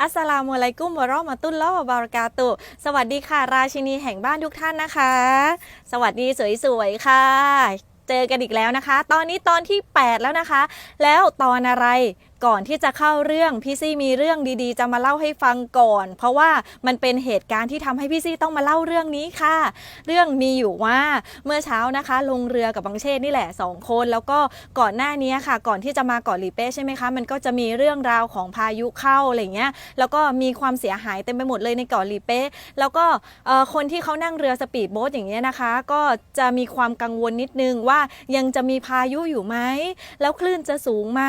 อัสสลามุอะลัยกุมวะราะมาตุลลอฮ์วะบารากาตุ สวัสดีค่ะ ราชินีแห่งบ้านทุกท่านนะคะ สวัสดีสวยๆค่ะ เจอกันอีกแล้วนะคะ ตอนนี้ตอนที่ 8 แล้วนะคะ แล้วตอนอะไรก่อนที่จะเข้าเรื่องพี่ซี่มีเรื่องดีๆ จะมาเล่าให้ฟังก่อน เพราะว่ามันเป็นเหตุการณ์ที่ทำให้พี่ซี่ต้องมาเล่าเรื่องนี้ค่ะ เรื่องมีอยู่ว่าเมื่อเช้านะคะ ลงเรือกับบังเชษนี่แหละสองคน แล้วก็ก่อนหน้านี้ค่ะ ก่อนที่จะมาเกาะหลีเป้ใช่ไหมคะ มันก็จะมีเรื่องราวของพายุเข้าอะไรเงี้ยแล้วก็มีความเสียหายเต็มไปหมดเลยในเกาะหลีเป้แล้วก็คนที่เขานั่งเรือสปีดโบ๊ทอย่างเงี้ยนะคะ ก็จะมีความกังวลนิดนึงว่ายังจะมีพายุอยู่ไหมแล้วคลื่นจะสูงไหม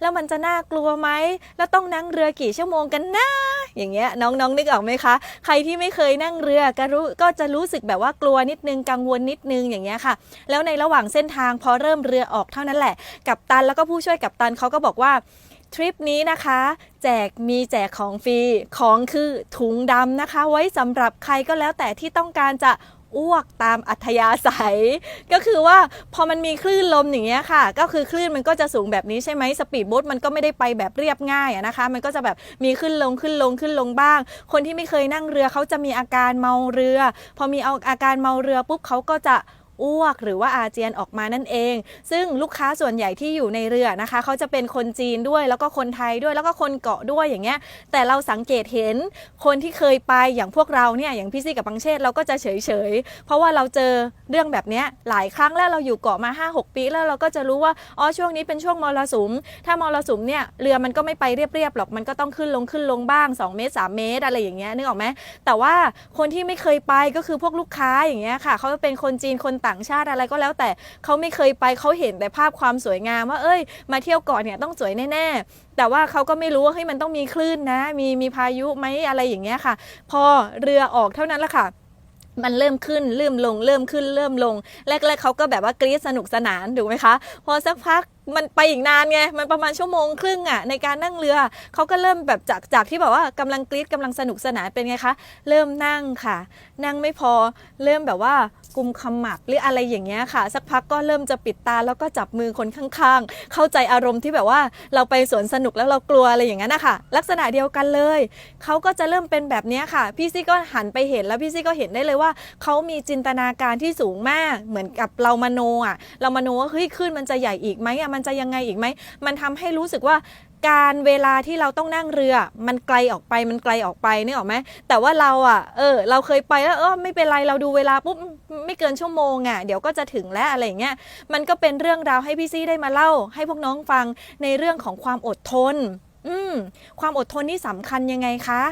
แล้วมันจะน่ากลัวไหม แล้วต้องนั่งเรือกี่ชั่วโมงกันนะอย่างเงี้ยน้องๆนึกออกไหมคะ ใครที่ไม่เคยนั่งเรือก็รู้ก็จะรู้สึกแบบว่ากลัวนิดนึงกังวลนิดนึงอย่างเงี้ยค่ะ แล้วในระหว่างเส้นทางพอเริ่มเรือออกเท่านั้นแหละ กับตันแล้วก็ผู้ช่วยกับตันเขาก็บอกว่าทริปนี้นะคะ แจกมีแจกของฟรีของคือถุงดำนะคะ ไว้สำหรับใครก็แล้วแต่ที่ต้องการจะ อ้วกตามอัธยาศัย ก็คือว่าพอมันมีคลื่นลมอย่างเงี้ยค่ะ ก็คือคลื่นมันก็จะสูงแบบนี้ใช่ไหมสปีดโบ๊ทมันก็ไม่ได้ไปแบบเรียบง่ายนะคะ มันก็จะแบบมีขึ้นลงขึ้นลงขึ้นลงบ้าง คนที่ไม่เคยนั่งเรือเขาจะมีอาการเมาเรือ พอมีเอาอาการเมาเรือปุ๊บเขาก็จะ อ้วก หรือว่าอาเจียนออกมานั่นเอง ซึ่งลูกค้าส่วนใหญ่ที่อยู่ในเรือนะคะ เขาจะเป็นคนจีนด้วยแล้วก็คนไทยด้วยแล้วก็คนเกาะด้วยอย่างเงี้ย แต่เราสังเกตเห็นคนที่เคยไปอย่างพวกเราเนี่ยอย่างพี่ซี่กับบังเชษเราก็จะเฉยๆเพราะว่าเราเจอเรื่องแบบเนี้ยหลายครั้งแล้วเราอยู่เกาะมา 5-6 ปีแล้วเราก็จะรู้ว่าอ๋อช่วงนี้เป็นช่วงมรสุม ถ้ามรสุมเนี่ยเรือมันก็ไม่ไปเรียบๆหรอกมันก็ต้องขึ้นลงขึ้นลงบ้าง 2 เมตร 3 เมตรอะไรอย่างเงี้ยนึกออกไหมแต่ว่าคนที่ไม่เคยไปก็คือพวกลูกค้าอย่างเงี้ยค่ะเขาเป็นคนจีนคนต่างชาติอะไรก็แล้วแต่เขาไม่เคยไปเขาเห็นแต่ภาพความสวยงามว่าเอ้ย มาเที่ยวเกาะเนี่ยต้องสวยแน่ๆแต่ว่าเขาก็ไม่รู้ว่าเฮ้ยมันต้องมีคลื่นนะ มีมีพายุไหมอะไรอย่างเงี้ยค่ะ พอเรือออกเท่านั้นแหละค่ะมันเริ่มขึ้นเริ่มลง เริ่มขึ้นเริ่มลง แรกๆเขาก็แบบว่ากรี๊ดสนุกสนานถูกไหมคะ พอสักพักมันไปอีกนานไง มันประมาณชั่วโมงครึ่งอะในการนั่งเรือ เขาก็เริ่มแบบจากจากที่แบบว่ากำลังกรี๊ดกำลังสนุกสนานเป็นไงคะ เริ่มนั่งค่ะ นั่งไม่พอ เริ่มแบบว่ากุมขมับหรืออะไรอย่างเงี้ยค่ะ สักพักก็เริ่มจะปิดตาแล้วก็จับมือคนข้างๆ เข้าใจอารมณ์ที่แบบว่าเราไปสวนสนุกแล้วเรากลัวอะไรอย่างนั้นนะคะลักษณะเดียวกันเลย เขาก็จะเริ่มเป็นแบบเนี้ยค่ะ พี่ซี่ก็หันไปเห็นแล้วพี่ซี่ก็เห็นได้เลยว่าเขามีจินตนาการที่สูงมากเหมือนกับเรามโนอะ เรามโนว่าเฮ้ยขึ้นมันจะใหญ่อีกไหมอะมันจะยังไงอีกไหม มันทำให้รู้สึกว่าการเวลาที่เราต้องนั่งเรือ มันไกลออกไปมันไกลออกไปนึกออกไหมแต่ว่าเราอะเออเราเคยไปแล้วเออไม่เป็นไรเราดูเวลาปุ๊บไม่เกินชั่วโมงอะเดี๋ยวก็จะถึงแล้วอะไรเงี้ยมันก็เป็นเรื่องราวให้พี่ซี่ได้มาเล่า ให้พวกน้องฟังในเรื่องของความอดทน อืมความอดทนนี่สำคัญยังไงคะ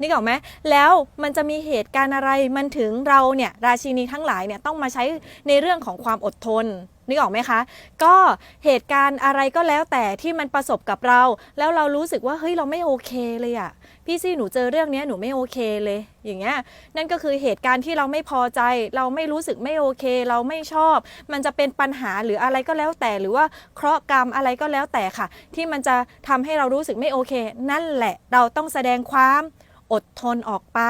นึกออกไหมแล้วมันจะมีเหตุการณ์อะไรมันถึงเราเนี่ยราชินีทั้งหลายเนี่ยต้องมาใช้ในเรื่องของความอดทนนึกออกไหมคะ ก็เหตุการณ์อะไรก็แล้วแต่ที่มันประสบกับเรา แล้วเรารู้สึกว่าเฮ้ยเราไม่โอเคเลยอะพี่ซี่หนูเจอเรื่องนี้หนูไม่โอเคเลย อย่างเงี้ยนั่นก็คือเหตุการณ์ที่เราไม่พอใจ เราไม่รู้สึกไม่โอเค เราไม่ชอบ มันจะเป็นปัญหาหรืออะไรก็แล้วแต่ หรือว่าเคราะห์กรรมอะไรก็แล้วแต่ค่ะ ที่มันจะทำให้เรารู้สึกไม่โอเค นั่นแหละเราต้องแสดงความ อดทนออกไป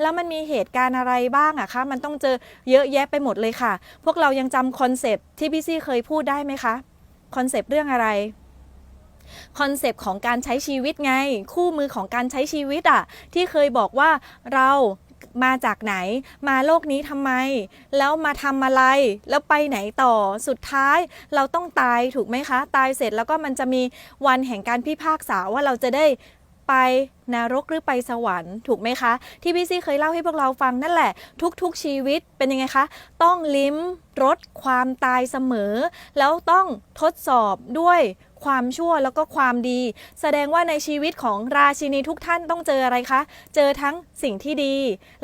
แล้วมันมีเหตุการณ์อะไรบ้างอะคะ มันต้องเจอเยอะแยะไปหมดเลยค่ะ พวกเรายังจำคอนเซปต์ที่พี่ซี่เคยพูดได้ไหมคะคอนเซปต์เรื่องอะไรคอนเซปต์ของการใช้ชีวิตไง คู่มือของการใช้ชีวิตอะที่เคยบอกว่าเรามาจากไหน มาโลกนี้ทำไม แล้วมาทำอะไร แล้วไปไหนต่อสุดท้ายเราต้องตายถูกไหมคะ ตายเสร็จแล้วก็มันจะมีวันแห่งการพิพากษาว่าเราจะได้ ไปนรกหรือไปสวรรค์ถูกไหมคะ ที่พี่ซี่เคยเล่าให้พวกเราฟังนั่นแหละ ทุกๆชีวิตเป็นยังไงคะ ต้องลิ้มรสความตายเสมอ แล้วต้องทดสอบด้วยความชั่วแล้วก็ความดี แสดงว่าในชีวิตของราชินีทุกท่านต้องเจออะไรคะ เจอทั้งสิ่งที่ดี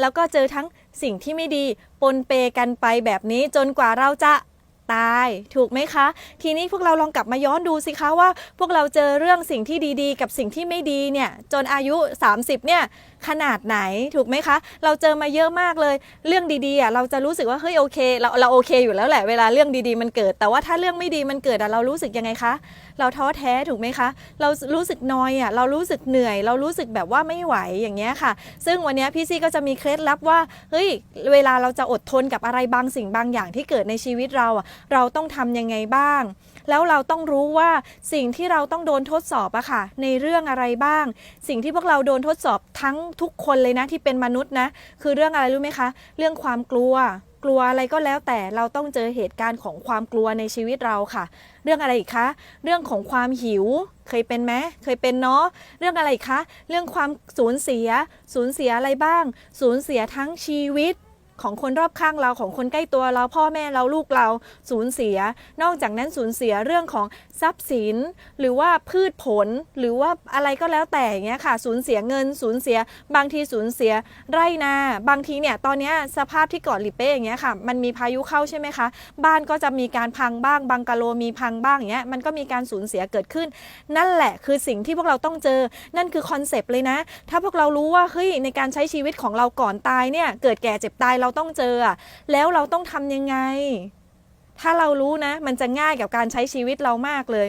แล้วก็เจอทั้งสิ่งที่ไม่ดีปนเปกันไปแบบนี้จนกว่าเราจะ ตาย ถูกไหมคะ ทีนี้พวกเราลองกลับมาย้อนดูสิคะว่า พวกเราเจอเรื่องสิ่งที่ดีๆ กับสิ่งที่ไม่ดีเนี่ยจนอายุ 30เนี่ย ขนาดไหนถูกไหมคะ เราเจอมาเยอะมากเลย เรื่องดีๆอะเราจะรู้สึกว่าเฮ้ยโอเคเราเราโอเคอยู่แล้วแหละเวลาเรื่องดีๆมันเกิด แต่ว่าถ้าเรื่องไม่ดีมันเกิดอะเรารู้สึกยังไงคะ เราท้อแท้ถูกไหมคะ เรารู้สึกนอยอะเรารู้สึกเหนื่อย เรารู้สึกแบบว่าไม่ไหวอย่างเงี้ยค่ะ ซึ่งวันนี้พี่ซี่ก็จะมีเคล็ดลับว่าเฮ้ยเวลาเราจะอดทนกับอะไรบางสิ่งบางอย่างที่เกิดในชีวิตเราอะเราต้องทำยังไงบ้าง แล้วเราต้องรู้ว่าสิ่งที่เราต้องโดนทดสอบอะค่ะ ในเรื่องอะไรบ้าง สิ่งที่พวกเราโดนทดสอบทั้งทุกคนเลยนะที่เป็นมนุษย์นะ คือเรื่องอะไรรู้ไหมคะ เรื่องความกลัว กลัวอะไรก็แล้วแต่เราต้องเจอเหตุการณ์ของความกลัวในชีวิตเราค่ะ เรื่องอะไรอีกคะ เรื่องของความหิว เคยเป็นไหมเคยเป็นเนาะ เรื่องอะไรอีกคะ เรื่องความสูญเสีย สูญเสียอะไรบ้าง สูญเสียทั้งชีวิต ของคนรอบข้างเราของคนใกล้ตัวเราพ่อแม่เราลูกเราสูญเสีย นอกจากนั้นสูญเสียเรื่องของทรัพย์สิน หรือว่าพืชผลหรือว่าอะไรก็แล้วแต่อย่างเงี้ยค่ะสูญเสียเงินสูญเสีย บางทีสูญเสียไร่นา บางทีเนี่ยตอนเนี้ยสภาพที่เกาะหลิเป้อย่างเงี้ยค่ะมันมีพายุเข้าใช่ไหมคะ บ้านก็จะมีการพังบ้างบังกะโลมีพังบ้างอย่างเงี้ยมันก็มีการสูญเสียเกิดขึ้น นั่นแหละคือสิ่งที่พวกเราต้องเจอ นั่นคือคอนเซปต์เลยนะ ถ้าพวกเรารู้ว่าเฮ้ยในการใช้ชีวิตของเราก่อนตายเนี่ยเกิดแก่เจ็บตายเราต้องเจออะแล้วเราต้องทำยังไง ถ้าเรารู้นะ มันจะง่ายกับการใช้ชีวิตเรามากเลย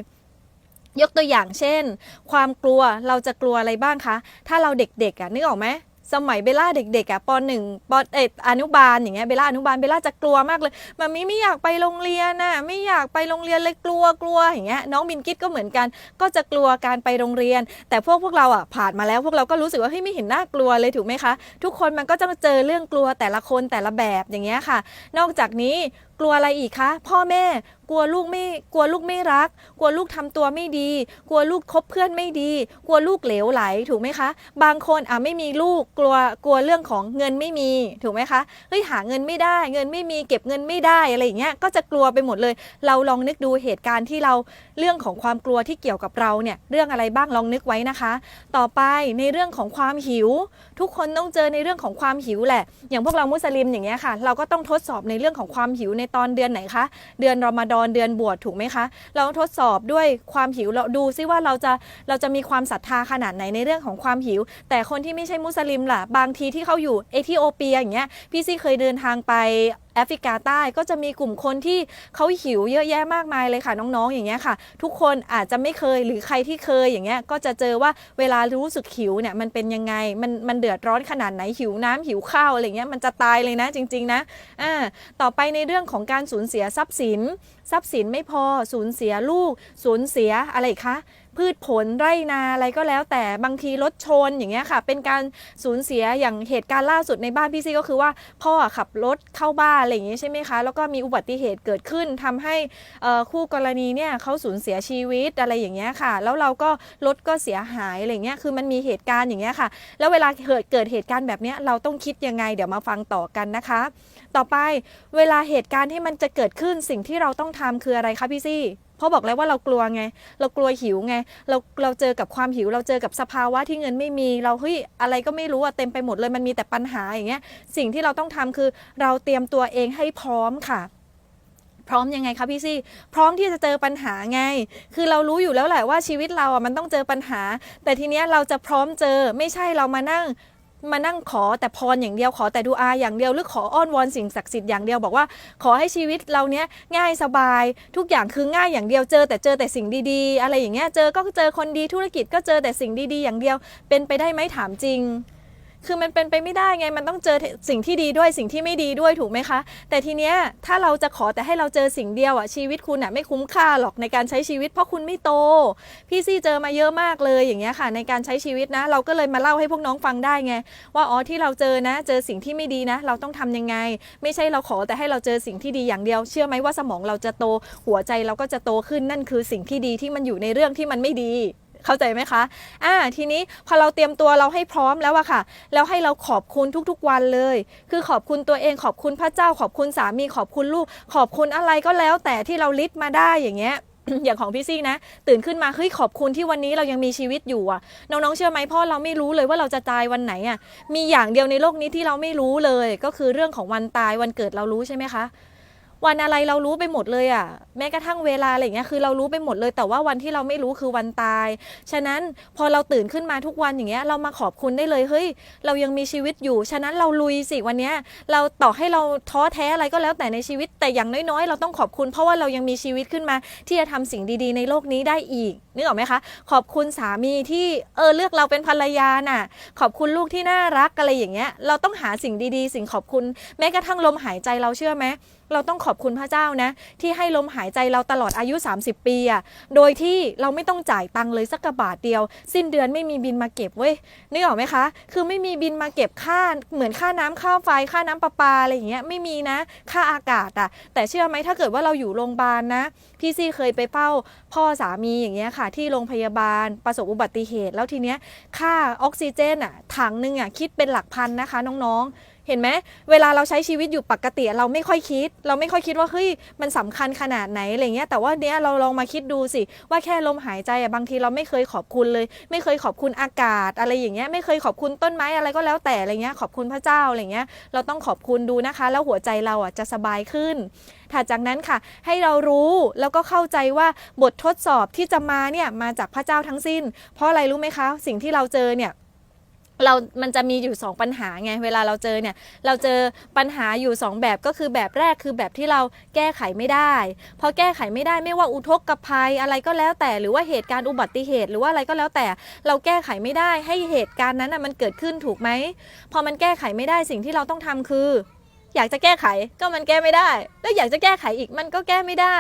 ยกตัวอย่างเช่น ความกลัวเราจะกลัวอะไรบ้างคะ ถ้าเราเด็กๆอะนึกออกไหม สมัยเบลล่าเด็กๆอะปหนึ่งปเอ็ดอนุบาลอย่างเงี้ยเบลล่าอนุบาลเบลล่าจะกลัวมากเลยมามีไม่อยากไปโรงเรียนน่ะไม่อยากไปโรงเรียนเลยกลัวกลัวอย่างเงี้ยน้องบินกิตก็เหมือนกัน ก็จะกลัวการไปโรงเรียน แต่พวกพวกเราอะผ่านมาแล้ว พวกเราก็รู้สึกว่าเฮ้ยไม่เห็นน่ากลัวเลยถูกไหมคะ ทุกคนมันก็จะเจอเรื่องกลัวแต่ละคนแต่ละแบบอย่างเงี้ยค่ะ นอกจากนี้ กลัวอะไรอีกคะพ่อแม่ กลัวลูกไม่กลัวลูกไม่รัก กลัวลูกทำตัวไม่ดี กลัวลูกคบเพื่อนไม่ดี กลัวลูกเหลวไหลถูกไหมคะ บางคนอะไม่มีลูกกลัวกลัวเรื่องของเงินไม่มีถูกไหมคะเฮ้ยหาเงินไม่ได้ เงินไม่มีเก็บเงินไม่ได้อะไรอย่างเงี้ยก็จะกลัวไปหมดเลย เราลองนึกดูเหตุการณ์ที่เราเรื่องของความกลัวที่เกี่ยวกับเราเนี่ยเรื่องอะไรบ้างลองนึกไว้นะคะ ต่อไปในเรื่องของความหิว ทุกคนต้องเจอในเรื่องของความหิวแหละ อย่างพวกเรามุสลิมอย่างเงี้ยค่ะ เราก็ต้องทดสอบในเรื่องของความหิวในตอนเดือนไหนคะ เดือนรอมฎอนเดือนบวชถูกไหมคะ เราทดสอบด้วยความหิวเราดูซิว่าเราจะเราจะมีความศรัทธาขนาดไหนในเรื่องของความหิว แต่คนที่ไม่ใช่มุสลิมล่ะ บางทีที่เขาอยู่เอธิโอเปียอย่างเงี้ยพี่ซี่เคยเดินทางไปแอฟริกาใต้ก็จะมีกลุ่มคนที่เขาหิวเยอะแยะมากมายเลยค่ะน้องๆอย่างเงี้ยค่ะ ทุกคนอาจจะไม่เคยหรือใครที่เคยอย่างเงี้ยก็จะเจอว่าเวลารู้สึกหิวเนี่ยมันเป็นยังไงมันมันเดือดร้อนขนาดไหนหิวน้ำหิวข้าวอะไรเงี้ยมันจะตายเลยนะจริง ๆนะอ่าต่อไปในเรื่องของการสูญเสียทรัพย์สิน ทรัพย์สินไม่พอสูญเสียลูกสูญเสียอะไรคะ พืชผลไร่นาอะไรก็แล้ว แต่บางทีรถชนอย่างเงี้ยค่ะ เป็นการสูญเสียอย่างเหตุการณ์ล่าสุดในบ้านพี่ซี่ก็คือว่าพ่อขับรถเข้าบ้านอะไรอย่างเงี้ยใช่ไหมคะแล้วก็มีอุบัติเหตุเกิดขึ้นทำให้คู่กรณีเนี่ยเขาสูญเสียชีวิตอะไรอย่างเงี้ยค่ะ แล้วเราก็รถก็เสียหายอะไรเงี้ยคือมันมีเหตุการณ์อย่างเงี้ยค่ะ แล้วเวลาเกิดเกิดเหตุการณ์แบบเนี้ยเราต้องคิดยังไงเดี๋ยวมาฟังต่อกันนะคะ ต่อไปเวลาเหตุการณ์ที่มันจะเกิดขึ้นสิ่งที่เราต้องทำคืออะไรคะพี่ซี่ เพราะบอกแล้วว่าเรากลัวไง เรากลัวหิวไง เราเราเจอกับความหิว เราเจอกับสภาวะที่เงินไม่มี เราเฮ้ยอะไรก็ไม่รู้อะเต็มไปหมดเลยมันมีแต่ปัญหาอย่างเงี้ย สิ่งที่เราต้องทำคือเราเตรียมตัวเองให้พร้อมค่ะพร้อมยังไงคะพี่ซี่ พร้อมที่จะเจอปัญหาไง คือเรารู้อยู่แล้วแหละว่าชีวิตเราอะมันต้องเจอปัญหา แต่ทีเนี้ยเราจะพร้อมเจอไม่ใช่เรามานั่ง มานั่งขอแต่พรอย่างเดียวขอแต่ดูอาอย่างเดียวหรือขออ้อนวอนสิ่งศักดิ์สิทธิ์อย่างเดียวบอกว่าขอให้ชีวิตเราเนี้ยง่ายสบาย ทุกอย่างคือง่ายอย่างเดียวเจอ แต่เจอแต่สิ่งดีๆ อะไรอย่างเงี้ยเจอก็เจอคนดีธุรกิจก็เจอแต่สิ่งดีๆ อย่างเดียว เป็นไปได้ไหมถามจริง คือมันเป็นไปไม่ได้ไงมันต้องเจอสิ่งที่ดีด้วยสิ่งที่ไม่ดีด้วยถูกไหมคะ แต่ทีเนี้ยถ้าเราจะขอแต่ให้เราเจอสิ่งเดียวอะชีวิตคุณอะไม่คุ้มค่าหรอกในการใช้ชีวิต เพราะคุณไม่โต พี่ซี่เจอมาเยอะมากเลยอย่างเงี้ยค่ะ ในการใช้ชีวิตนะ เราก็เลยมาเล่าให้พวกน้องฟังได้ไง ว่าอ๋อที่เราเจอนะ เจอสิ่งที่ไม่ดีนะ เราต้องทำยังไง ไม่ใช่เราขอแต่ให้เราเจอสิ่งที่ดีอย่างเดียว เชื่อไหมว่าสมองเราจะโตหัวใจเราก็จะโตขึ้นนั่นคือสิ่งที่ดีที่มันอยู่ในเรื่องที่มันไม่ดี เข้าใจไหมคะอ่าทีนี้พอเราเตรียมตัวเราให้พร้อมแล้วอะค่ะ แล้วให้เราขอบคุณทุกๆวันเลย คือขอบคุณตัวเองขอบคุณพระเจ้า ขอบคุณสามีขอบคุณลูก ขอบคุณอะไรก็แล้ว แต่ที่เราลิสต์มาได้อย่างเงี้ยอย่างของพี่ซี่นะ ตื่นขึ้นมาเฮ้ยขอบคุณที่วันนี้เรายังมีชีวิตอยู่อะ น้องๆเชื่อไหมพ่อเราไม่รู้เลยว่าเราจะตายวันไหนอะมีอย่างเดียวในโลกนี้ที่เราไม่รู้เลย ก็คือเรื่องของวันตายวันเกิดเรารู้ใช่ไหมคะ วันอะไรเรารู้ไปหมดเลยอะแม้กระทั่งเวลาอะไรเงี้ยคือเรารู้ไปหมดเลย แต่ว่าวันที่เราไม่รู้คือวันตาย ฉะนั้นพอเราตื่นขึ้นมาทุกวันอย่างเงี้ยเรามาขอบคุณได้เลยเฮ้ยเรายังมีชีวิตอยู่ ฉะนั้นเราลุยสิวันเนี้ยเราต่อให้เราท้อแท้อะไรก็แล้วแต่ในชีวิตแต่อย่างน้อยๆ เราต้องขอบคุณ เพราะว่าเรายังมีชีวิตขึ้นมา ที่จะทำสิ่งดีๆ ในโลกนี้ได้อีกนึกออกไหมคะ ขอบคุณสามีที่เออเลือกเราเป็นภรรยาน่ะ ขอบคุณลูกที่น่ารักอะไรอย่างเงี้ย เราต้องหาสิ่งดีๆ สิ่งขอบคุณ แม้กระทั่งลมหายใจเราเชื่อไหมเราต้องขอบคุณพระเจ้านะ ที่ให้ลมหายใจเราตลอดอายุ 30 ปีอะโดยที่เราไม่ต้องจ่ายตังค์เลยสักกระบาทเดียว สิ้นเดือนไม่มีบินมาเก็บเว้ยนึกออกไหมคะ คือไม่มีบินมาเก็บค่าเหมือนค่าน้ำค่าไฟค่าน้ำประปาอะไรอย่างเงี้ยไม่มีนะ ค่าอากาศอะแต่เชื่อไหมถ้าเกิดว่าเราอยู่โรงพยาบาลนะพี่ซี่เคยไปเฝ้าพ่อสามีอย่างเงี้ยค่ะ ที่โรงพยาบาลประสบอุบัติเหตุ แล้วทีเนี้ยค่าออกซิเจนอะถังหนึ่งอะคิดเป็นหลักพันนะคะน้องๆ เห็นไหมเวลาเราใช้ชีวิตอยู่ปกติเราไม่ค่อยคิด เราไม่ค่อยคิดว่าเฮ้ยมันสำคัญขนาดไหนอะไรเงี้ยแต่ว่าเนี้ยเราลองมาคิดดูสิ ว่าแค่ลมหายใจอะบางทีเราไม่เคยขอบคุณเลย ไม่เคยขอบคุณอากาศอะไรอย่างเงี้ยไม่เคยขอบคุณต้นไม้อะไรก็แล้วแต่อะไรเงี้ยขอบคุณพระเจ้าอะไรเงี้ยเราต้องขอบคุณดูนะคะ แล้วหัวใจเราอะจะสบายขึ้นถัดจากนั้นค่ะ ให้เรารู้แล้วก็เข้าใจว่าบททดสอบที่จะมาเนี่ยมาจากพระเจ้าทั้งสิ้น เพราะอะไรรู้ไหมคะ สิ่งที่เราเจอเนี่ย เรา มันจะมีอยู่ 2 ปัญหาไง เวลาเราเจอเนี่ย เราเจอปัญหาอยู่ 2 แบบก็คือแบบแรกคือแบบที่เราแก้ไขไม่ได้ พอแก้ไขไม่ได้ไม่ว่าอุทกภัยอะไรก็แล้วแต่ หรือว่าเหตุการณ์อุบัติเหตุ หรือว่าอะไรก็แล้วแต่ เราแก้ไขไม่ได้ให้เหตุการณ์นั้นนะมันเกิดขึ้นถูกไหม พอมันแก้ไขไม่ได้สิ่งที่เราต้องทำคือ อยากจะแก้ไขก็มันแก้ไม่ได้ แล้วอยากจะแก้ไขอีกมันก็แก้ไม่ได้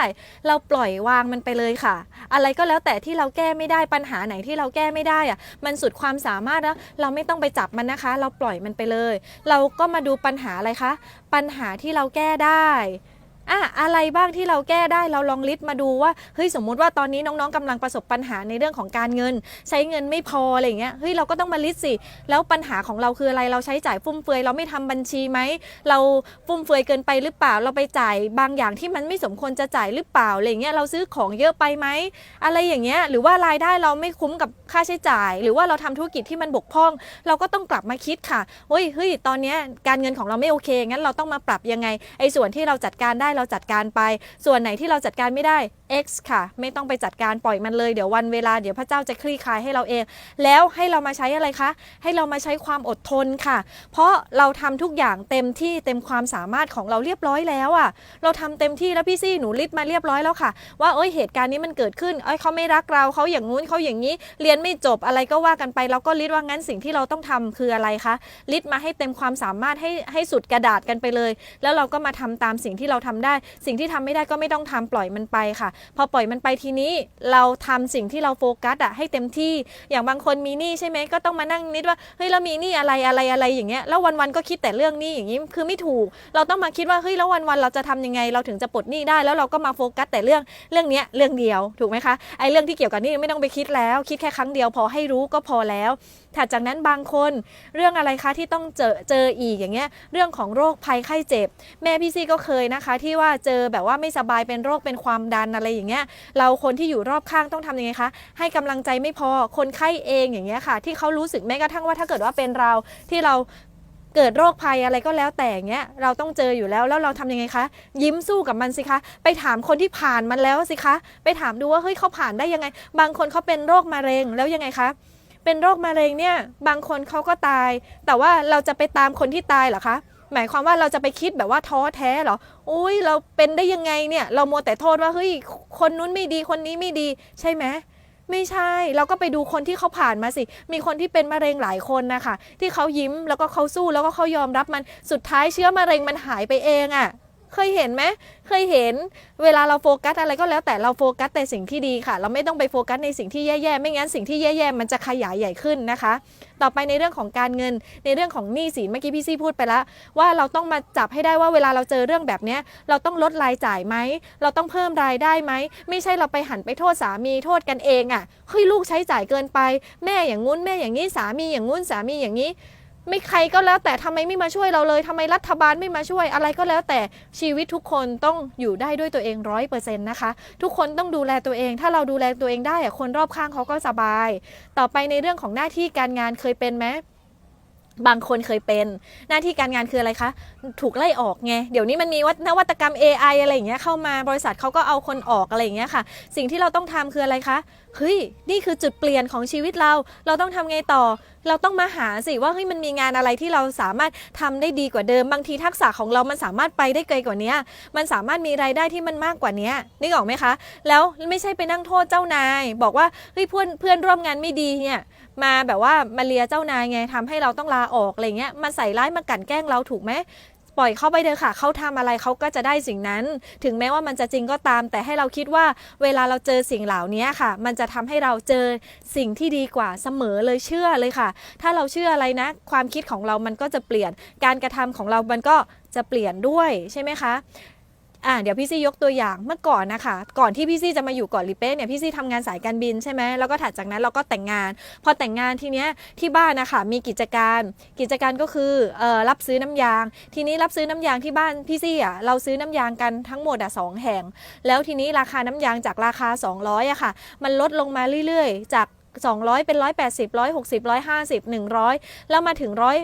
เราปล่อยวางมันไปเลยค่ะ อะไรก็แล้วแต่ที่เราแก้ไม่ได้ปัญหาไหนที่เราแก้ไม่ได้อะมันสุดความสามารถแล้วเราไม่ต้องไปจับมันนะคะ เราปล่อยมันไปเลย เราก็มาดูปัญหาอะไรคะ ปัญหาที่เราแก้ได้ อะอะไรบ้างที่เราแก้ได้เราลองลิสต์มาดูว่าเฮ้ยสมมุติว่าตอนนี้น้องๆกำลังประสบปัญหาในเรื่องของการเงิน ใช้เงินไม่พออะไรเงี้ยเฮ้ยเราก็ต้องมาลิสต์สิแล้วปัญหาของเราคืออะไรเราใช้จ่ายฟุ่มเฟือยเราไม่ทำบัญชีไหมเราฟุ่มเฟือยเกินไปหรือเปล่าเราไปจ่ายบางอย่างที่มันไม่สมควรจะจ่ายหรือเปล่าอะไรเงี้ยเราซื้อของเยอะไปไหมอะไรอย่างเงี้ยหรือว่ารายได้เราไม่คุ้มกับค่าใช้จ่าย หรือว่าเราทำธุรกิจที่มันบกพร่อง เราก็ต้องกลับมาคิดค่ะเฮ้ยเฮ้ยตอนนี้การเงินของเราไม่โอเคงั้นเราต้องมาปรับยังไงไอ้ส่วนที่เราจัดการได้เราราจัดการไป ส่วนไหนที่เราจัดการไม่ได้ X ค่ะ ไม่ต้องไปจัดการปล่อยมันเลย เดี๋ยววันเวลาเดี๋ยวพระเจ้าจะคลี่คลายให้เราเอง แล้วให้เรามาใช้อะไรคะ ให้เรามาใช้ความอดทนค่ะ เพราะเราทำทุกอย่างเต็มที่เต็มความสามารถของเราเรียบร้อยแล้วอะ่ะ เราทำเต็มที่แล้วพี่ซี่หนูลิสต์มาเรียบร้อยแล้วค่ะ ว่าเอ้ยเหตุการณ์นี้มันเกิดขึ้นเอ้ยเขาไม่รักเราเขาอย่างงู้นเขาอย่างนี้ เรียนไม่จบอะไรก็ว่ากันไปเราก็ลิสต์ว่างั้นสิ่งที่เราต้องทำคืออะไรคะลิสต์มาให้เต็มความสามารถให้ให้สุดกระดาษกันไปเลย แล้วเราก็มาทำตามสิ่งที่เราทำได้ สิ่งที่ทำไม่ได้ก็ไม่ต้องทำปล่อยมันไปค่ะพอปล่อยมันไปทีนี้เราทำสิ่งที่เราโฟกัสอะให้เต็มที่อย่างบางคนมีหนี้ใช่ไหมก็ต้องมานั่งนิดว่าเฮ้ยเรามีหนี้อะไรอะไรอะไรอย่างเงี้ยแล้ววันๆก็คิดแต่เรื่องหนี้อย่างนี้คือไม่ถูก เราต้องมาคิดว่าเฮ้ยแล้ววันๆเราจะทำยังไง เราถึงจะปลดหนี้ได้ แล้วเราก็มาโฟกัสแต่เรื่องเรื่องเนี้ยเรื่องเดียวถูกไหมคะไอ้เรื่องที่เกี่ยวกับหนี้ไม่ต้องไปคิดแล้ว คิดแค่ครั้งเดียวพอให้รู้ก็พอแล้วถัดจากนั้นบางคนเรื่องอะไรคะที่ต้องเจอเจออีกอย่างเงี้ยเรื่องของโรคภัยไข้เจ็บ แม่พี่ซี่ก็เคยนะคะ ที่ว่าเจอแบบว่าไม่สบายเป็นโรคเป็นความดันอะไรอย่างเงี้ยเราคนที่อยู่รอบข้างต้องทำยังไงคะให้กำลังใจไม่พอคนไข้เองอย่างเงี้ยค่ะ ที่เขารู้สึกแม้กระทั่งว่าถ้าเกิดว่าเป็นเราที่เราเกิดโรคภัยอะไรก็แล้วแต่เงี้ยเราต้องเจออยู่แล้วแล้วเราทำยังไงคะ ยิ้มสู้กับมันสิคะ ไปถามคนที่ผ่านมันแล้วสิคะ ไปถามดูว่าเฮ้ยเขาผ่านได้ยังไง บางคนเขาเป็นโรคมะเร็งแล้วยังไงคะเป็นโรคมะเร็งเนี่ยบางคนเขาก็ตาย แต่ว่าเราจะไปตามคนที่ตายเหรอคะ หมายความว่าเราจะไปคิดแบบว่าท้อแท้เหรออุ้ยเราเป็นได้ยังไงเนี่ย เราโมวแต่โทษว่าเฮ้ยคนนู้นไม่ดีคนนี้ไม่ดีใช่ไหมไม่ใช่ เราก็ไปดูคนที่เขาผ่านมาสิ มีคนที่เป็นมะเร็งหลายคนนะคะ ที่เขายิ้มแล้วก็เขาสู้แล้วก็เขายอมรับมัน สุดท้ายเชื้อมะเร็งมันหายไปเองอะ่ะ เคยเห็นไหมเคยเห็นเวลาเราโฟกัสอะไรก็แล้วแต่เราโฟกัสแต่สิ่งที่ดีค่ะ เราไม่ต้องไปโฟกัสในสิ่งที่แย่ๆไม่งั้นสิ่งที่แย่ๆมันจะขยายใหญ่ขึ้นนะคะ ต่อไปในเรื่องของการเงินในเรื่องของหนี้สินเมื่อกี้พี่ซี่พูดไปแล้ว ว่าเราต้องมาจับให้ได้ว่าเวลาเราเจอเรื่องแบบเนี้ยเราต้องลดรายจ่ายไหมเราต้องเพิ่มรายได้ไหมไม่ใช่เราไปหันไปโทษสามีโทษกันเองอะ่ะเฮ้ยลูกใช้จ่ายเกินไป แม่อย่างงู้นแม่อย่างนี้สามีอย่างงู้นสามีอย่างนี้ ไม่ใครก็แล้วแต่ทำไมไม่มาช่วยเราเลยทำไมรัฐบาลไม่มาช่วยอะไรก็แล้วแต่ชีวิตทุกคนต้องอยู่ได้ด้วยตัวเองร้อยเปอร์เซ็นต์นะคะ ทุกคนต้องดูแลตัวเอง ถ้าเราดูแลตัวเองได้คนรอบข้างเขาก็สบาย ต่อไปในเรื่องของหน้าที่การงานเคยเป็นไหม บางคนเคยเป็นหน้าที่การงานคืออะไรคะ ถูกไล่ออกไง เดี๋ยวนี้มันมีวัฒนวัตกรรม AI อะไรอย่างเงี้ยเข้ามาบริษัทเขาก็เอาคนออกอะไรอย่างเงี้ยค่ะ สิ่งที่เราต้องทำคืออะไรคะเฮ้ยนี่คือจุดเปลี่ยนของชีวิตเรา เราต้องทำไงต่อ เราต้องมาหาสิว่าเฮ้ยมันมีงานอะไรที่เราสามารถทำได้ดีกว่าเดิม บางทีทักษะของเรามันสามารถไปได้ไกลกว่านี้มันสามารถมีรายได้ที่มันมากกว่านี้นึกออกไหมคะ แล้วไม่ใช่ไปนั่งโทษเจ้านาย บอกว่าเฮ้ยเพื่อนเพื่อนร่วมงานไม่ดีเนี่ย มาแบบว่ามาเลียเจ้านายไงทำให้เราต้องลาออกอะไรเงี้ยมาใส่ร้ายมากลั่นแกล้งเราถูกไหมปล่อยเขาไปเถอะค่ะ เขาทำอะไรเขาก็จะได้สิ่งนั้น ถึงแม้ว่ามันจะจริงก็ตาม แต่ให้เราคิดว่าเวลาเราเจอสิ่งเหล่านี้ค่ะ มันจะทำให้เราเจอสิ่งที่ดีกว่าเสมอเลยเชื่อเลยค่ะ ถ้าเราเชื่ออะไรนะ ความคิดของเรามันก็จะเปลี่ยน การกระทำของเรามันก็จะเปลี่ยนด้วยใช่ไหมคะ อ่าเดี๋ยวพี่ซี่ยกตัวอย่างเมื่อก่อนนะคะ ก่อนที่พี่ซี่จะมาอยู่เกาะลิเป้เนี่ยพี่ซี่ทำงานสายการบินใช่ไหมแล้วก็ถัดจากนั้นเราก็แต่งงาน พอแต่งงานทีเนี้ยที่บ้านนะคะมีกิจการ กิจการก็คือเอ่อรับซื้อน้ำยาง ทีนี้รับซื้อน้ำยางที่บ้านพี่ซี่อะเราซื้อน้ำยางกันทั้งหมดอะสองแห่ง แล้วทีนี้ราคาน้ำยางจากราคา 200อะค่ะ มันลดลงมาเรื่อยๆ จาก 200 เป็น 180 160 150 100 แล้วมาถึงร้อย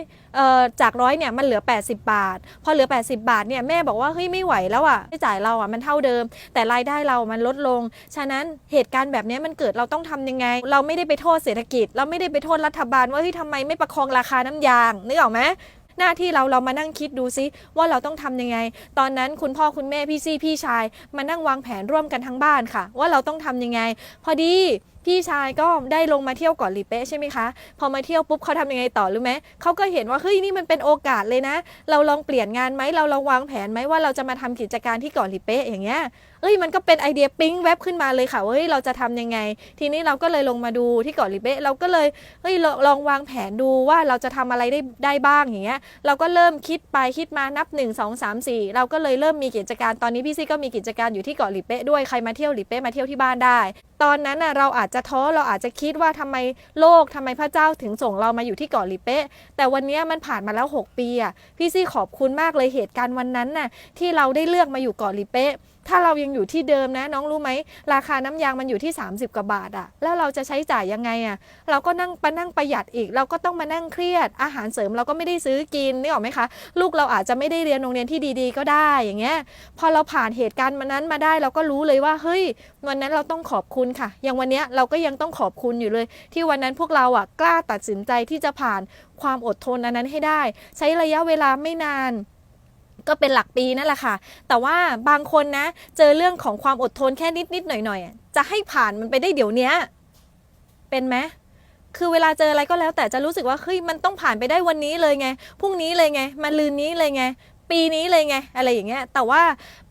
จากร้อยเนี่ยมันเหลือ 80 บาท พอเหลือ 80 บาทเนี่ยแม่บอกว่าเฮ้ยไม่ไหวแล้วอะไม่จ่ายเราอะมันเท่าเดิม แต่รายได้เรามันลดลง ฉะนั้นเหตุการณ์แบบนี้มันเกิดเราต้องทำยังไง เราไม่ได้ไปโทษเศรษฐกิจ เราไม่ได้ไปโทษรัฐบาลว่าเฮ้ยทำไมไม่ประคองราคาน้ำยางนึกออกไหมหน้าที่เราเรามานั่งคิดดูซิว่าเราต้องทำยังไง ตอนนั้นคุณพ่อคุณแม่พี่ซี่พี่ชาย มานั่งวางแผนร่วมกันทั้งบ้านค่ะ ว่าเราต้องทำยังไง พอดีพี่ชายก็ได้ลงมาเที่ยวเกาะลีเป๊ะใช่ไหมคะ พอมาเที่ยวปุ๊บเขาทำยังไงต่อรู้ไหมเขาก็เห็นว่าเฮ้ยนี่มันเป็นโอกาสเลยนะ เราลองเปลี่ยนงานไหมเราลองวางแผนไหมว่าเราจะมาทำกิจการที่เกาะลีเป๊ะอย่างเงี้ยเอ้ยมันก็เป็นไอเดียปิ๊งแวบขึ้นมาเลยค่ะว่าเฮ้ยเราจะทำยังไง ทีนี้เราก็เลยลงมาดูที่เกาะลิเบะเราก็เลยเฮ้ยลองลองวางแผนดูว่าเราจะทำอะไรได้ได้บ้างอย่างเงี้ยเราก็เริ่มคิดไปคิดมานับ 1 2 3 4 เราก็เลยเริ่มมีกิจการตอนนี้พี่ซี่ก็มีกิจการอยู่ที่เกาะลิเบะด้วยใครมาเที่ยวลิเบะมาเที่ยวที่บ้านได้ ตอนนั้นน่ะเราอาจจะท้อเราอาจจะคิดว่าทำไมโลกทำไมพระเจ้าถึงส่งเรามาอยู่ที่เกาะลิเปะแต่วันนี้มันผ่านมาแล้ว 6 ปีอะพี่ซี่ขอบคุณมากเลยเหตุการณ์วันนั้นน่ะที่เราได้เลือกมาอยู่เกาะลิเปะ ถ้าเรายังอยู่ที่เดิมนะ น้องรู้ไหมราคาน้ำยางมันอยู่ที่ 30 กว่าบาทอะแล้วเราจะใช้จ่ายยังไงอะเราก็นั่งไปนั่งประหยัดอีก เราก็ต้องมานั่งเครียด อาหารเสริมเราก็ไม่ได้ซื้อกินนี่ออกไหมคะ ลูกเราอาจจะไม่ได้เรียนโรงเรียนที่ดีๆ ก็ได้อย่างเงี้ยพอเราผ่านเหตุการณ์มันนั้นมาได้เราก็รู้เลยว่าเฮ้ยวันนั้นเราต้องขอบคุณค่ะ อย่างวันเนี้ยเราก็ยังต้องขอบคุณอยู่เลย ที่วันนั้นพวกเราอะกล้าตัดสินใจที่จะผ่านความอดทนอันนั้นให้ได้ ใช้ระยะเวลาไม่นาน ก็เป็นหลักปีนั่นแหละค่ะ แต่ว่าบางคนนะ เจอเรื่องของความอดทนแค่นิดนิดๆหน่อยหน่อยๆจะให้ผ่านมันไปได้เดี๋ยวนี้เป็นไหมคือเวลาเจออะไรก็แล้วแต่จะรู้สึกว่าเฮ้ยมันต้องผ่านไปได้วันนี้เลยไงพรุ่งนี้เลยไงมาลืนนี้เลยไง ปีนี้เลยไงอะไรอย่างเงี้ยแต่ว่า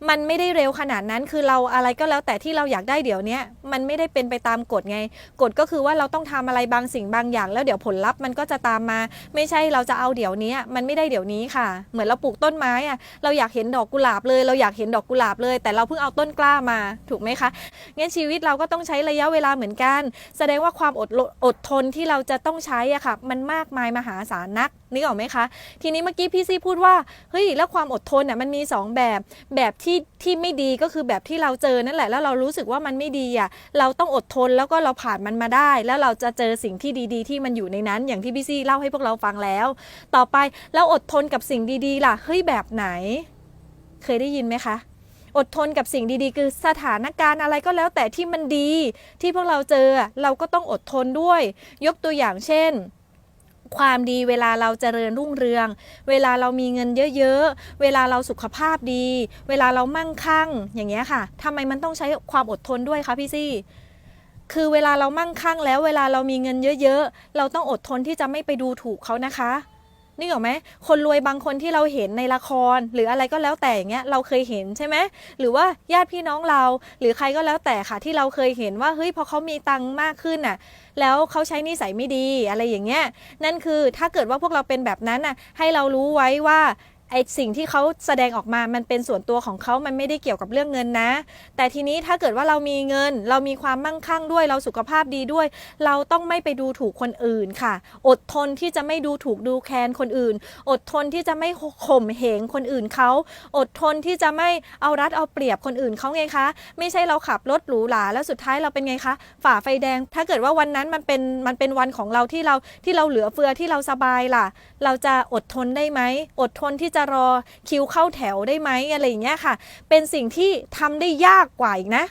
มันไม่ได้เร็วขนาดนั้นคือเราอะไรก็แล้วแต่ที่เราอยากได้เดี๋ยวนี้มันไม่ได้เป็นไปตามกฎไง กฎก็คือว่าเราต้องทำอะไรบางสิ่งบางอย่าง แล้วเดี๋ยวผลลัพธ์มันก็จะตามมา ไม่ใช่เราจะเอาเดี๋ยวนี้มันไม่ได้เดี๋ยวนี้ค่ะ เหมือนเราปลูกต้นไม้อะเราอยากเห็นดอกกุหลาบเลย เราอยากเห็นดอกกุหลาบเลย แต่เราเพิ่งเอาต้นกล้ามาถูกไหมคะงั้นชีวิตเราก็ต้องใช้ระยะเวลาเหมือนกัน แสดงว่าความอดอดทนที่เราจะต้องใช้อะค่ะ มันมากมายมหาศาลนักนึกออกไหมคะ ทีนี้เมื่อกี้พี่ซี่พูดว่าเฮ้ยแล้วความอดทนอะมันมี 2 แบบ แบบที่ที่ไม่ดีก็คือแบบที่เราเจอนั่นแหละแล้วเรารู้สึกว่ามันไม่ดีอะเราต้องอดทนแล้วก็เราผ่านมันมาได้ แล้วเราจะเจอสิ่งที่ดีๆ ที่มันอยู่ในนั้น อย่างที่พี่ซี่เล่าให้พวกเราฟังแล้ว ต่อไปแล้วอดทนกับสิ่งดีๆ ล่ะเฮ้ยแบบไหน เคยได้ยินไหมคะอดทนกับสิ่งดีๆ คือสถานการณ์อะไรก็แล้วแต่ที่มันดี ที่พวกเราเจอเราก็ต้องอดทนด้วย ยกตัวอย่างเช่น ความดีเวลาเราเจริญรุ่งเรือง เวลาเรามีเงินเยอะๆ เวลาเราสุขภาพดี เวลาเรามั่งคั่งอย่างเงี้ยค่ะทำไมมันต้องใช้ความอดทนด้วยคะพี่ซี่คือเวลาเรามั่งคั่งแล้วเวลาเรามีเงินเยอะๆ เราต้องอดทนที่จะไม่ไปดูถูกเขานะคะ นึกออกไหมคนรวยบางคนที่เราเห็นในละคร หรืออะไรก็แล้วแต่อย่างเงี้ยเราเคยเห็นใช่ไหมหรือว่าญาติพี่น้องเรา หรือใครก็แล้วแต่ค่ะที่เราเคยเห็นว่าเฮ้ยพอเขามีตังค์มากขึ้นน่ะแล้วเขาใช้นิสัยไม่ดีอะไรอย่างเงี้ยนั่นคือถ้าเกิดว่าพวกเราเป็นแบบนั้นน่ะให้เรารู้ไว้ว่า ไอสิ่งที่เขาแสดงออกมามันเป็นส่วนตัวของเขามันไม่ได้เกี่ยวกับเรื่องเงินนะ แต่ทีนี้ถ้าเกิดว่าเรามีเงิน เรามีความมั่งคั่งด้วย เราสุขภาพดีด้วย เราต้องไม่ไปดูถูกคนอื่นค่ะ อดทนที่จะไม่ดูถูกดูแคลนคนอื่น อดทนที่จะไม่ข่มเหงคนอื่นเขา อดทนที่จะไม่เอารัดเอาเปรียบคนอื่นเขาไงคะ ไม่ใช่เราขับรถหรูหราแล้วสุดท้ายเราเป็นไงคะ ฝ่าไฟแดง ถ้าเกิดว่าวันนั้นมันเป็นมันเป็นวันของเราที่เราที่เราเหลือเฟือที่เราสบายล่ะ เราจะอดทนได้ไหม อดทนที่จะรอคิวเข้าแถวได้ไหมอะไรอย่างเงี้ยค่ะ เป็นสิ่งที่ทำได้ยากกว่าอีกนะ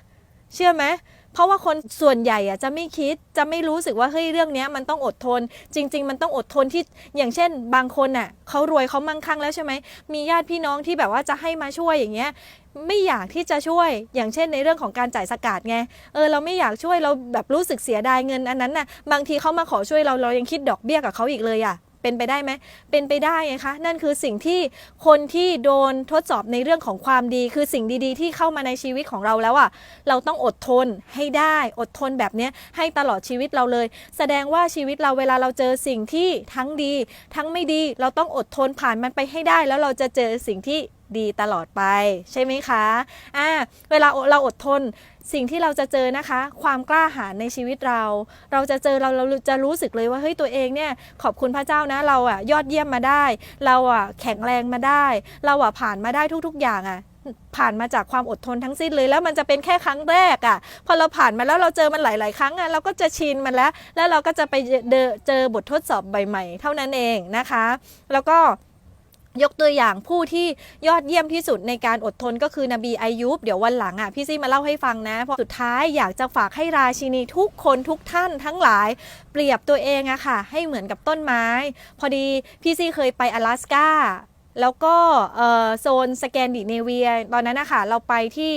เชื่อไหมเพราะว่าคนส่วนใหญ่อะจะไม่คิดจะไม่รู้สึกว่าเฮ้ยเรื่องเนี้ยมันต้องอดทน จริง ๆ มันต้องอดทนที่อย่างเช่น บางคนน่ะเขารวยเขามั่งคั่งแล้วใช่ไหมมีญาติพี่น้องที่แบบว่าจะให้มาช่วยอย่างเงี้ยไม่อยากที่จะช่วยอย่างเช่นในเรื่องของการจ่ายสกาดไงเออเราไม่อยากช่วยเราแบบรู้สึกเสียดายเงินอันนั้นน่ะบางทีเขามาขอช่วยเราเรายังคิดดอกเบี้ยกับเขาอีกเลยอะ เป็นไปได้ไหมเป็นไปได้ไงคะนั่นคือสิ่งที่คนที่โดนทดสอบในเรื่องของความดี คือสิ่งดีๆ ที่เข้ามาในชีวิตของเราแล้วอะเราต้องอดทนให้ได้อดทนแบบเนี้ยให้ตลอดชีวิตเราเลย แสดงว่าชีวิตเราเวลาเราเจอสิ่งที่ทั้งดี ทั้งไม่ดีเราต้องอดทนผ่านมันไปให้ได้ แล้วเราจะเจอสิ่งที่ ดีตลอดไป ใช่ไหมคะอ่าเวลาเราอดทนสิ่งที่เราจะเจอนะคะ ความกล้าหาญในชีวิตเรา เราจะเจอเราเราจะรู้สึกเลยว่าเฮ้ยตัวเองเนี่ยขอบคุณพระเจ้านะเราอะยอดเยี่ยมมาได้ เราอะแข็งแรงมาได้ เราอะผ่านมาได้ทุก ๆ อย่างอะผ่านมาจากความอดทนทั้งสิ้นเลย แล้วมันจะเป็นแค่ครั้งแรกอะ พอเราผ่านมาแล้วเราเจอมันหลาย ๆ ครั้งอะเราก็จะชินมันแล้ว แล้วเราก็จะไปเจอเจอบททดสอบใหม่ ๆ เท่านั้นเองนะคะ แล้วก็ ยกตัวอย่างผู้ที่ยอดเยี่ยมที่สุดในการอดทนก็คือนบีอายุบเดี๋ยววันหลังอ่ะพี่ซี่มาเล่าให้ฟังนะเพราะสุดท้ายอยากจะฝากให้ราชินีทุกคนทุกท่านทั้งหลาย เปรียบตัวเองอะค่ะ ให้เหมือนกับต้นไม้ พอดีพี่ซี่เคยไป阿拉斯กา แล้วก็โซนสแกนดิเนเวีย ตอนนั้นนะคะเราไปที่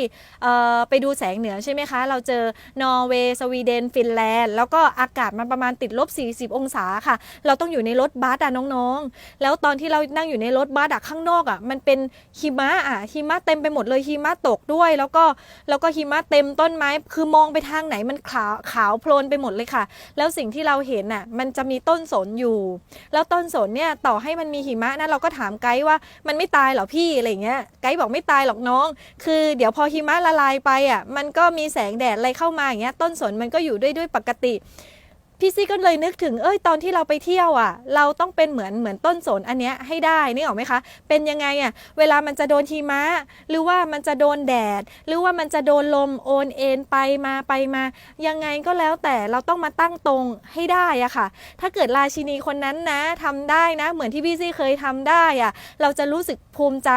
ไปดูแสงเหนือใช่ไหมคะ เราเจอนอร์เวย์สวีเดน ฟินแลนด์ แล้วก็อากาศมันประมาณติดลบ 40 องศาค่ะ เราต้องอยู่ในรถบัสอะน้องๆ แล้วตอนที่เรานั่งอยู่ในรถบัสอะข้างนอกอะมันเป็นหิมะอะหิมะเต็มไปหมดเลยหิมะตกด้วย แล้วก็แล้วก็หิมะเต็มต้นไม้ คือมองไปทางไหนมันขาวขาวโพลนไปหมดเลยค่ะ แล้วสิ่งที่เราเห็นน่ะมันจะมีต้นสนอยู่ แล้วต้นสนเนี่ยต่อให้มันมีหิมะนะเราก็ถามไกด์ว่ามันไม่ตายหรอพี่อะไรเงี้ยไกด์บอกไม่ตายหรอกน้อง คือเดี๋ยวพอหิมะละลายไปอะมันก็มีแสงแดดอะไรเข้ามาอย่างเงี้ยต้นสนมันก็อยู่ด้วยด้วยปกติ พี่ซี่ก็เลยนึกถึงเอ้ยตอนที่เราไปเที่ยวอะ เราต้องเป็นเหมือนเหมือนต้นสนอันเนี้ยให้ได้นี่ออกไหมคะ เป็นยังไงอะเวลามันจะโดนหิมะ หรือว่ามันจะโดนแดด หรือว่ามันจะโดนลมโอนเอ็นไปมาไปมา ยังไงก็แล้วแต่เราต้องมาตั้งตรงให้ได้อะค่ะ ถ้าเกิดราชินีคนนั้นนะทำได้นะ เหมือนที่พี่ซี่เคยทำได้อะเราจะรู้สึกภูมิใจ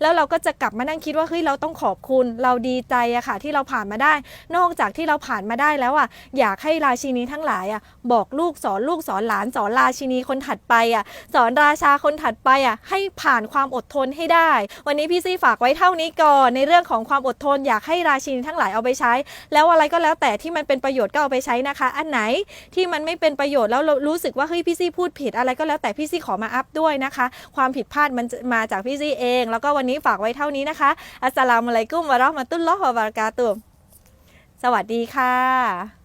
แล้วเราก็จะกลับมานั่งคิดว่าเฮ้ยเราต้องขอบคุณเราดีใจอะค่ะ ที่เราผ่านมาได้ นอกจากที่เราผ่านมาได้แล้วอะอยากให้ราชินีทั้งหลายอะบอกลูกสอนลูกสอนหลานสอนราชินีคนถัดไปอะสอนราชาคนถัดไปอะให้ผ่านความอดทนให้ได้ วันนี้พี่ซี่ฝากไว้เท่านี้ก่อนในเรื่องของความอดทนอยากให้ราชินีทั้งหลายเอาไปใช้ แล้วอะไรก็แล้วแต่ที่มันเป็นประโยชน์ก็เอาไปใช้นะคะ อันไหนที่มันไม่เป็นประโยชน์แล้วรู้สึกว่าเฮ้ยพี่ซี่พูดผิดอะไรก็แล้วแต่พี่ซี่ขอมาอัพด้วยนะคะ ความผิดพลาดมันมาจากพี่ซี่เอง แล้วก็วันนี้ฝากไว้เท่านี้นะคะ อัสสลามุอะลัยกุมวะเราะห์มะตุลลอฮ์วะบะเราะกาตุฮ์สวัสดีค่ะ